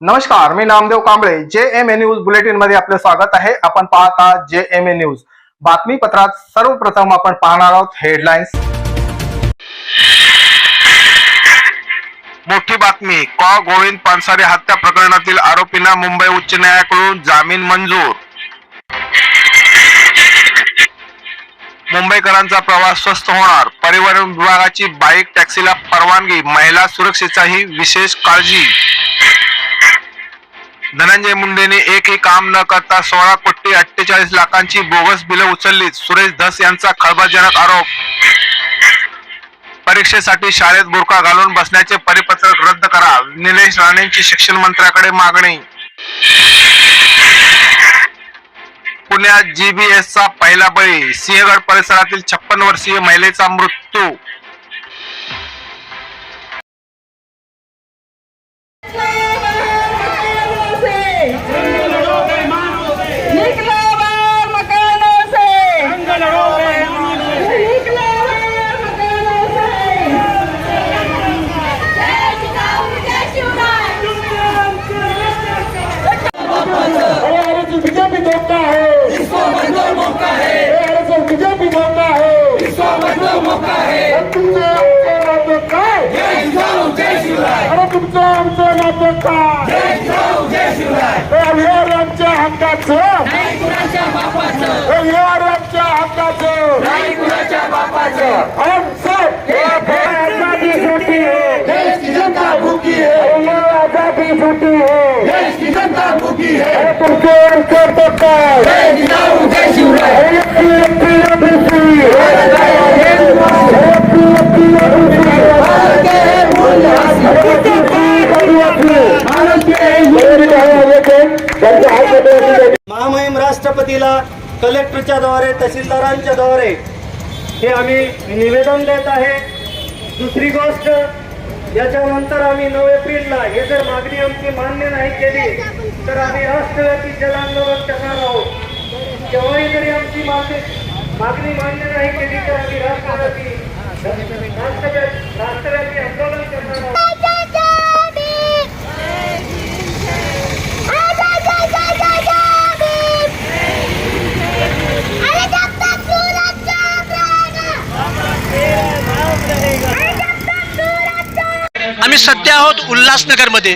नमस्कार मी नामदेव कांबळे. जे M A news बुलेटिनमध्ये आपले स्वागत आहे. आपण पाहत जे एम ए न्यूज बातमीपत्रात सर्वप्रथम आपण पाहणार आहोत हेडलाईन्स मोठी बातमी कॉ. गोविंद पानसारे हत्या प्रकरणातील आरोपींना मुंबई उच्च न्यायालयाकडून जामीन मंजूर. मुंबईकरांचा प्रवास स्वस्त होणार. परिवहन विभागाची बाईक टॅक्सीला परवानगी महिला सुरक्षेचाही विशेष काळजी. धनंजय मुंडेने एकही काम न करता सोळा कोटी अठ्ठेचाळीस लाखांची बोगस बिलं उचलली. सुरेश धस यांचा खळबळजनक आरोप. परीक्षेसाठी शाळेत बुरखा घालून बसण्याचे परिपत्रक रद्द करा. निलेश राणेंची शिक्षण मंत्र्याकडे मागणी. पुण्यात जीबीएसचा पहिला बळी. सिंहगड परिसरातील छप्पन वर्षीय महिलेचा मृत्यू. आमच्या हक्काचं. आमच्या हक्काचं. आजादी छोटी है जनता भूखी है आजादी तुमचे महामहिम राष्ट्रपतीला कलेक्टरच्या द्वारे तहसीलदारांच्या द्वारे हे आम्ही निवेदन देत आहे. दुसरी गोष्ट याच्यानंतर आम्ही नऊ एप्रिलला हे जर मागणी आमची मान्य नाही केली तर आम्ही राष्ट्रव्यापी जन आंदोलन करणार आहोत. केव्हाही जरी आमची मागणी मागणी मान्य नाही केली तर आम्ही राष्ट्रव्यापी राष्ट्रव्यापी आंदोलन करणार आहोत. आहोत उल्हासनगरमध्ये.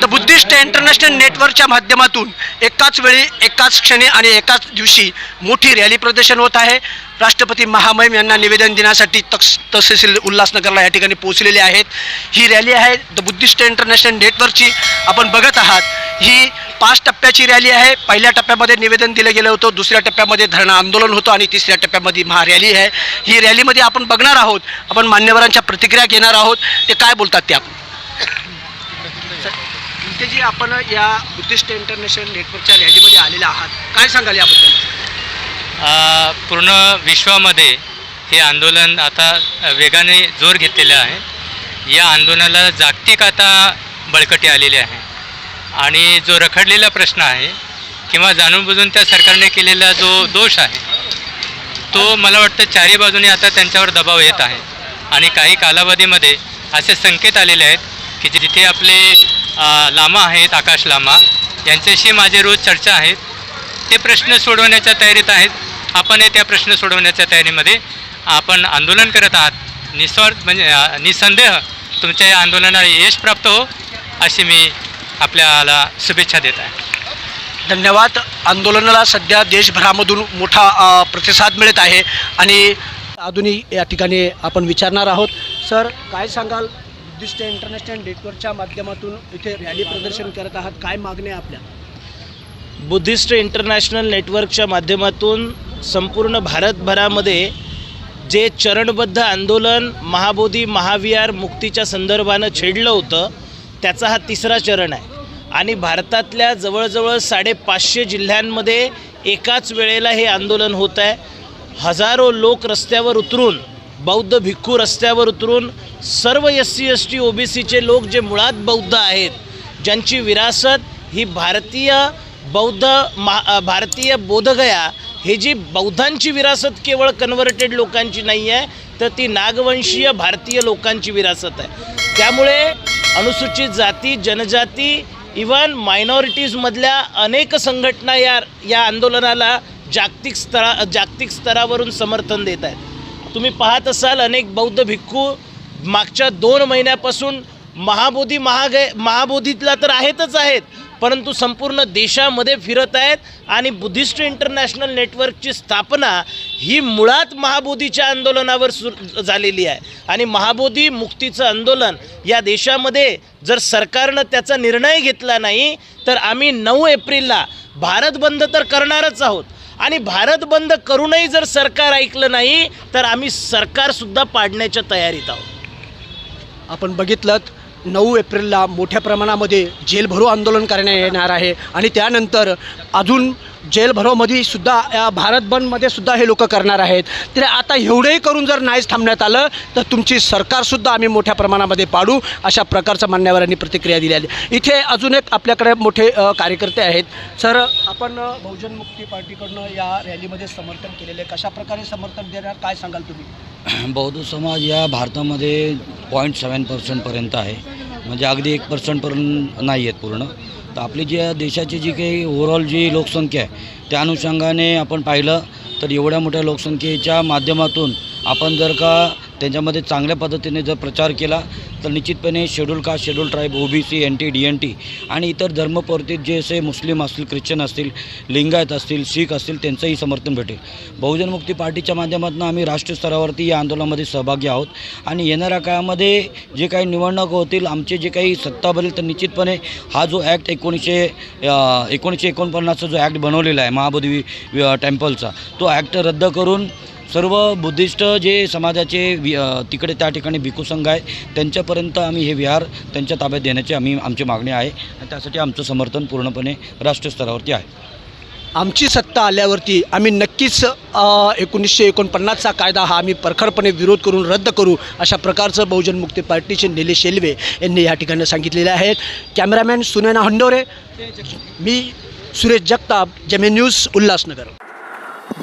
द बुद्धिस्ट इंटरनॅशनल नेटवर्कच्या माध्यमातून एकाच वेळी एकाच क्षणी आणि एकाच दिवशी मोठी रॅली प्रदर्शन होत आहे. राष्ट्रपती महामहिम यांना निवेदन देण्यासाठी तक्स तहसील उल्हासनगरला या ठिकाणी पोहोचलेले आहेत. ही रॅली आहे द बुद्धिस्ट इंटरनॅशनल नेटवर्कची. आपण बघत आहात ही पाच टप्प्याची रॅली आहे. पहिल्या टप्प्यामध्ये निवेदन दिलं गेलं होतं दुसऱ्या टप्प्यामध्ये धरणं आंदोलन होतं आणि तिसऱ्या टप्प्यामध्ये महारॅली आहे. ही रॅलीमध्ये आपण बघणार आहोत. आपण मान्यवरांच्या प्रतिक्रिया घेणार आहोत. ते काय बोलतात ते आपण? ते जी आपण या बुद्धिस्ट इंटरनॅशनल नेटवर्कच्या रॅलीमध्ये आलेले आहात काय सांगाल याबद्दल? पूर्ण विश्वामध्ये हे आंदोलन आता वेगाने जोर घेतलेलं आहे. या आंदोलनाला जागतिक आता बळकटी आलेली आहे. आणि जो रखडलेला प्रश्न आहे किंवा जाणून बुजून त्या सरकारने केलेला जो दोष आहे तो मला वाटतं चारी बाजूने आता त्यांच्यावर दबाव येत आहे. आणि काही कालावधीमध्ये असे संकेत आलेले आहेत की जे- जिथे आपले लामा आहेत आकाश लामा. यांच्याशी माझे रोज चर्चा आहेत ते प्रश्न सोडवण्याच्या तयारीत आहेत. आपण त्या प्रश्न सोडवण्याच्या तयारीमध्ये आपण आंदोलन करत आहात. निस्वार्थ म्हणजे निसंदेह तुमच्या या आंदोलनाला यश प्राप्त हो अशी मी आपल्याला शुभेच्छा देत आहे. धन्यवाद. आंदोलनाला सध्या देशभरामधून मोठा प्रतिसाद मिळत आहे. आणि अजूनही या ठिकाणी आपण विचारणार आहोत. सर काय सांगाल? उद्दिष्ट इंटरनॅशनल नेटवर्कच्या माध्यमातून इथे रॅली प्रदर्शन करत आहात. काय मागणी आहे आपल्या? बुद्धिस्ट इंटरनॅशनल नेटवर्कच्या माध्यमातून संपूर्ण भारतभरामध्ये जे चरणबद्ध आंदोलन महाबोधी महाविहार मुक्तीच्या संदर्भानं छेडलं होतं त्याचा हा तिसरा चरण आहे. आणि भारतातल्या जवळजवळ साडेपाचशे जिल्ह्यांमध्ये एकाच वेळेला हे आंदोलन होत आहे हजारो लोक रस्त्यावर उतरून बौद्ध भिक्खू रस्त्यावर उतरून सर्व S C S T O B सीचे लोक जे मुळात बौद्ध आहेत ज्यांची विरासत ही भारतीय बौद्ध मा भारतीय बोधगया हे जी बौद्धांची विरासत केवळ कन्व्हर्टेड लोकांची नाही आहे तर ती नागवंशीय भारतीय लोकांची विरासत आहे. त्यामुळे अनुसूचित जाती जनजाती इवन मायनॉरिटीजमधल्या अनेक संघटना या या आंदोलनाला जागतिक स्तरा जागतिक स्तरावरून समर्थन देत आहेत. तुम्ही पाहत असाल अनेक बौद्ध भिक्खू मागच्या दोन महिन्यापासून महाबोधी महागे महाबोधीतला तर आहेतच आहेत परंतु संपूर्ण देशामध्ये फिरत आहेत आणि बुद्धिस्ट इंटरनॅशनल नेटवर्कची स्थापना ही मुळात महाबोधीच्या आंदोलनावर सु झालेली आहे. आणि महाबोधी मुक्तीचं आंदोलन या देशामध्ये जर सरकारनं त्याचा निर्णय घेतला नाही तर आम्ही नऊ एप्रिलला भारत बंद तर करणारच आहोत. आणि भारत बंद करूनही जर सरकार ऐकलं नाही तर आम्ही सरकारसुद्धा पाडण्याच्या तयारीत आहोत. आपण बघितलं नऊ एप्रिलला मोठ्या प्रमाणामध्ये जेलभरो आंदोलन करण्यात येणार आहे. आणि त्यानंतर अजून जेल भरोमध्ये सुद्धा या भारत बंदमध्ये सुद्धा हे लोक करणार आहेत. तर आता एवढंही करून जर नाहीच थांबण्यात आलं तर तुमची सरकारसुद्धा आम्ही मोठ्या प्रमाणामध्ये पाडू अशा प्रकारच्या मान्यवरांनी प्रतिक्रिया दिली आहे. इथे अजून एक आपल्याकडे मोठे कार्यकर्ते आहेत. सर आपण बहुजन मुक्ती पार्टीकडनं या रॅलीमध्ये समर्थन केलेले कशा प्रकारे समर्थन देणार काय सांगाल तुम्ही? बौद्ध समाज या भारतामध्ये पॉईंट सेवन पर्सेंटपर्यंत आहे. म्हणजे अगदी एक पर्सेंटपर्यंत नाही आहेत पूर्ण. तर आपली जी देशाची जी काही ओव्हरऑल जी लोकसंख्या आहे त्या अनुषंगाने आपण पाहिलं तर एवढ्या मोठ्या लोकसंख्येच्या माध्यमातून आपण जर का त्यांच्यामध्ये चांगल्या पद्धतीने जर प्रचार केला तर निश्चितपणे schedule caste schedule tribe O B C N T D N T आणि इतर धर्मपरतीत जे असे मुस्लिम असतील ख्रिश्चन असतील लिंगायत असतील शीख असतील त्यांचंही समर्थन भेटेल. बहुजन मुक्ती पार्टीच्या माध्यमातून आम्ही राष्ट्रीय स्तरावरती या आंदोलनामध्ये सहभागी आहोत आणि येणाऱ्या काळामध्ये जे काही निवडणूक होतील आमचे जे काही सत्ता बनेल तर निश्चितपणे हा जो ॲक्ट एकोणीसशे एकोणीसशे एकोणपन्नासचा जो ॲक्ट बनवलेला आहे महाबोधी टेम्पलचा तो ॲक्ट रद्द करून सर्व बुद्धिस्ट जे समाजाचे वि तिकडे त्या ठिकाणी भिकू संघ आहे त्यांच्यापर्यंत आम्ही हे विहार त्यांच्या ताब्यात देण्याची आम्ही आमची मागणी आहे आणि त्यासाठी आमचं समर्थन पूर्णपणे राष्ट्रीय स्तरावरती आहे. आमची सत्ता आल्यावरती आम्ही नक्कीच एकोणीसशे एकोणपन्नासचा कायदा हा आम्ही प्रखरपणे विरोध करून रद्द करू अशा प्रकारचं बहुजन मुक्ती पार्टीचे निलेश शेलवे यांनी या ठिकाणी सांगितलेले आहेत. कॅमेरामॅन सुनैना हंडोरे मी सुरेश जगताप जमे न्यूज उल्हासनगर.